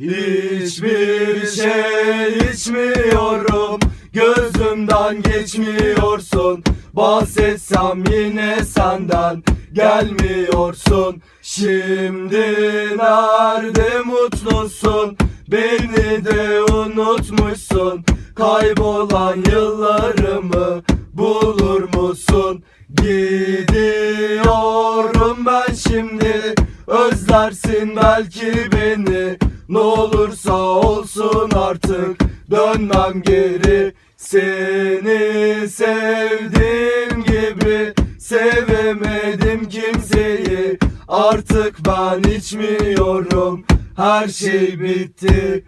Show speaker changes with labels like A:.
A: Hiçbir şey içmiyorum. Gözümden geçmiyorsun. Bahsetsem yine senden Gelmiyorsun. Şimdi nerede mutlusun? Beni de unutmuşsun. Kaybolan yıllarımı Bulur musun? Gidiyorum ben şimdi Özlersin belki beni. Ne olursa olsun artık Dönmem geri. Seni sevdiğim gibi Sevemedim kimseyi. Artık ben içmiyorum. Her şey bitti